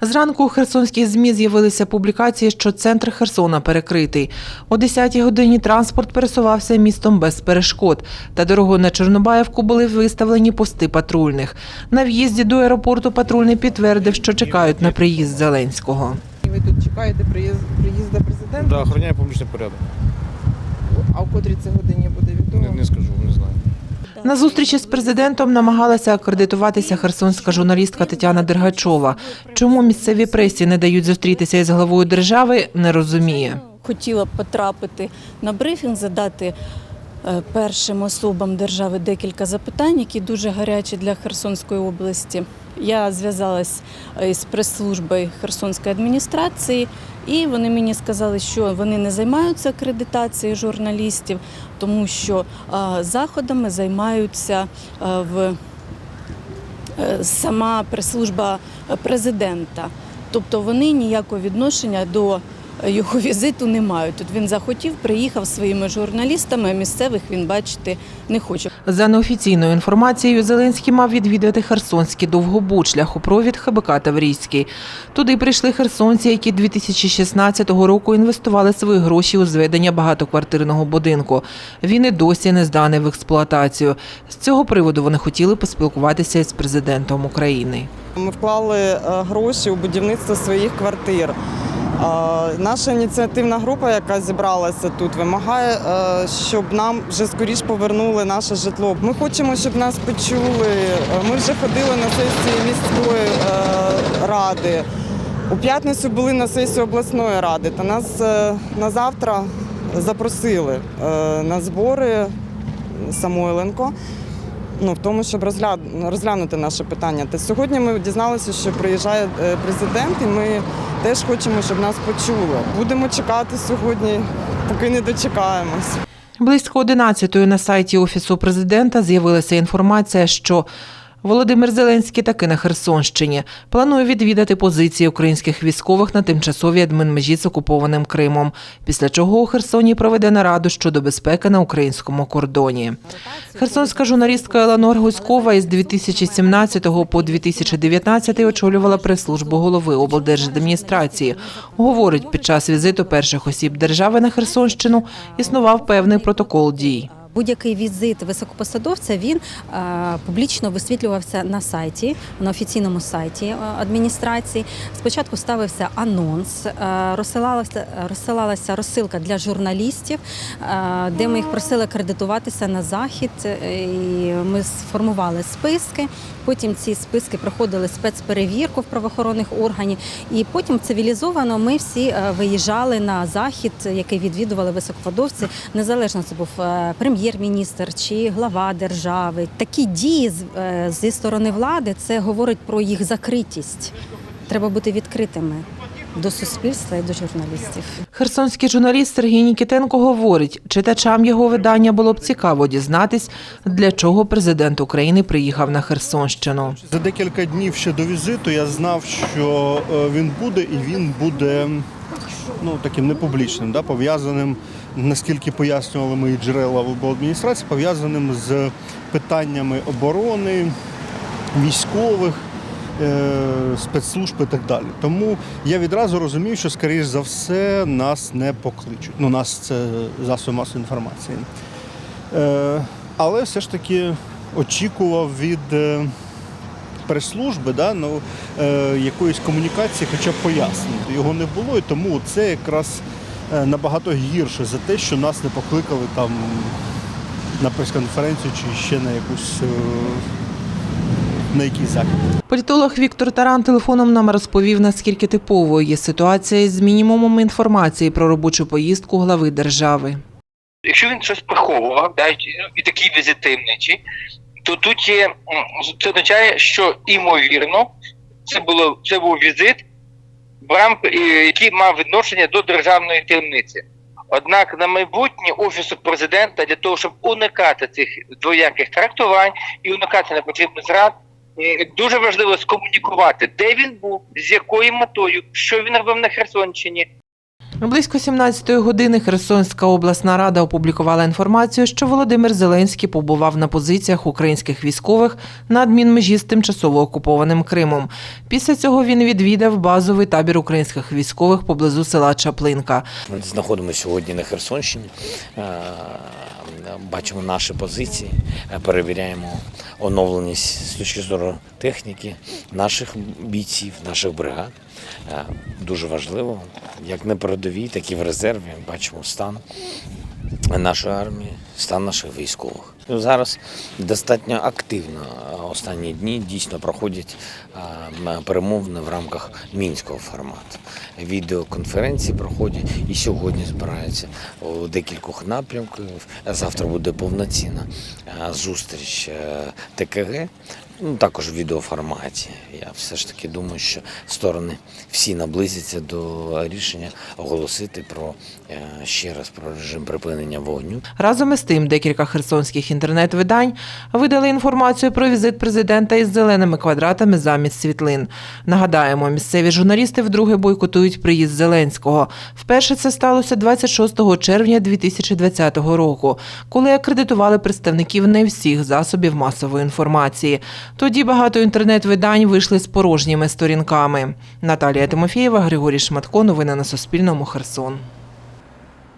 Зранку у херсонських ЗМІ з'явилися публікації, що центр Херсона перекритий. О 10-й годині транспорт пересувався містом без перешкод, та дорогою на Чорнобаївку були виставлені пости патрульних. На в'їзді до аеропорту патрульний підтвердив, що чекають на приїзд Зеленського. І ви тут чекаєте приїзд, приїзду президента? Да, охороняє публічний порядок. А в котрій це годині буде відомо? Не, не скажу. На зустрічі з президентом намагалася акредитуватися херсонська журналістка Тетяна Дергачова. Чому місцеві пресі не дають зустрітися із главою держави, не розуміє. Хотіла потрапити на брифінг, задати першим особам держави декілька запитань, які дуже гарячі для Херсонської області. Я зв'язалась е, із прес-службою Херсонської адміністрації, і вони мені сказали, що вони не займаються акредитацією журналістів, тому що е, заходами займаються е, в е, сама прес-служба президента. Тобто вони ніякого відношення до його візиту не мають. Тут він захотів, приїхав своїми журналістами, а місцевих він бачити не хоче. За неофіційною інформацією, Зеленський мав відвідати Херсонський довгобуд шляхопровід ХБК Таврійський. Туди прийшли херсонці, які 2016 року інвестували свої гроші у зведення багатоквартирного будинку. Він і досі не зданий в експлуатацію. З цього приводу вони хотіли поспілкуватися із президентом України. Ми вклали е, гроші у будівництво своїх квартир. Наша ініціативна група, яка зібралася тут, вимагає, е, щоб нам вже скоріш повернули наше житло. Ми хочемо, щоб нас почули. Е, Ми вже ходили на сесії міської е, ради. У п'ятницю були на сесії обласної ради, та нас на завтра запросили на збори Самойленко ну, в тому, щоб розгляд, розглянути наше питання. Та сьогодні ми дізналися, що приїжджає е, президент, і ми теж хочемо, щоб нас почули. Будемо чекати сьогодні, поки не дочекаємось. Близько 11-ї на сайті Офісу президента з'явилася інформація, що Володимир Зеленський таки на Херсонщині планує відвідати позиції українських військових на тимчасовій адмінмежі з окупованим Кримом, після чого у Херсоні проведе нараду щодо безпеки на українському кордоні. Херсонська журналістка Еланор Гуськова із 2017 по 2019 очолювала прес-службу голови облдержадміністрації. Говорить, під час візиту перших осіб держави на Херсонщину існував певний протокол дій. Будь-який візит високопосадовця він е, публічно висвітлювався на сайті, на офіційному сайті е, адміністрації. Спочатку ставився анонс, е, розсилалася, розсилалася розсилка для журналістів, де ми їх просили акредитуватися на захід. І ми сформували списки. Потім ці списки проходили спецперевірку в правоохоронних органів, і потім цивілізовано ми всі виїжджали на захід, який відвідували високопосадовці, незалежно це був е, прем'єр-міністр чи глава держави. Такі дії з- е, зі сторони влади це говорить про їх закритість. Треба бути відкритими до суспільства і до журналістів. Херсонський журналіст Сергій Нікітенко говорить, читачам його видання було б цікаво дізнатись, для чого президент України приїхав на Херсонщину. За декілька днів ще до візиту я знав, що е, він буде, і він буде ну, таким непублічним, да, пов'язаним, наскільки пояснювали мої джерела в обладміністрації, пов'язаним з питаннями оборони, військових. е, Спецслужб і так далі. Тому я відразу розумів, що, скоріш за все, нас не покличуть. Ну, нас це засоби масової інформації. Е, але все ж таки очікував від е, прес-служби да, ну, е, якоїсь комунікації, хоча б пояснення. Його не було, і тому це якраз е, набагато гірше за те, що нас не покликали там на прес-конференцію чи ще на якусь е, на якийсь захід. Політолог Віктор Таран телефоном нам розповів, наскільки типовою є ситуація з мінімумом інформації про робочу поїздку глави держави. Якщо він щось приховував, да, і і такий візит таємничий, то тут є це означає, що імовірно це було це був візит, який мав відношення до державної таємниці. Однак на майбутнє офісу президента для того, щоб уникати цих двояких трактувань і уникати непотрібних зрад, дуже важливо скомунікувати, де він був, з якою метою, що він робив на Херсонщині, Близько 17-ї години Херсонська обласна рада опублікувала інформацію, що Володимир Зеленський побував на позиціях українських військових на адмінмежі з тимчасово окупованим Кримом. Після цього він відвідав базовий табір українських військових поблизу села Чаплинка. Ми знаходимося сьогодні на Херсонщині, бачимо наші позиції, е, перевіряємо оновленість з точки зору техніки наших бійців, наших бригад. Е, Дуже важливо, як на передовій, так і в резерві. Бачимо стан нашої армії, стан наших військових. Ну, Зараз достатньо активно е, останні дні дійсно проходять е, перемовини в рамках мінського формату. Відеоконференції проходять і сьогодні збираються у декількох напрямках. Завтра буде повноцінна е, зустріч ТКГ. Ну, також в відеоформаті. Я все ж таки думаю, що сторони всі наблизяться до рішення оголосити про е, ще раз про режим припинення вогню. Разом із тим, декілька херсонських інтернет-видань видали інформацію про візит президента із зеленими квадратами замість світлин. Нагадаємо, місцеві журналісти вдруге бойкотують приїзд Зеленського. Вперше це сталося 26 червня 2020 року, коли акредитували представників не всіх засобів масової інформації. Тоді багато інтернет-видань вийшли з порожніми сторінками. Наталія Тимофєєва, Григорій Шматко. Новини на Суспільному. Херсон.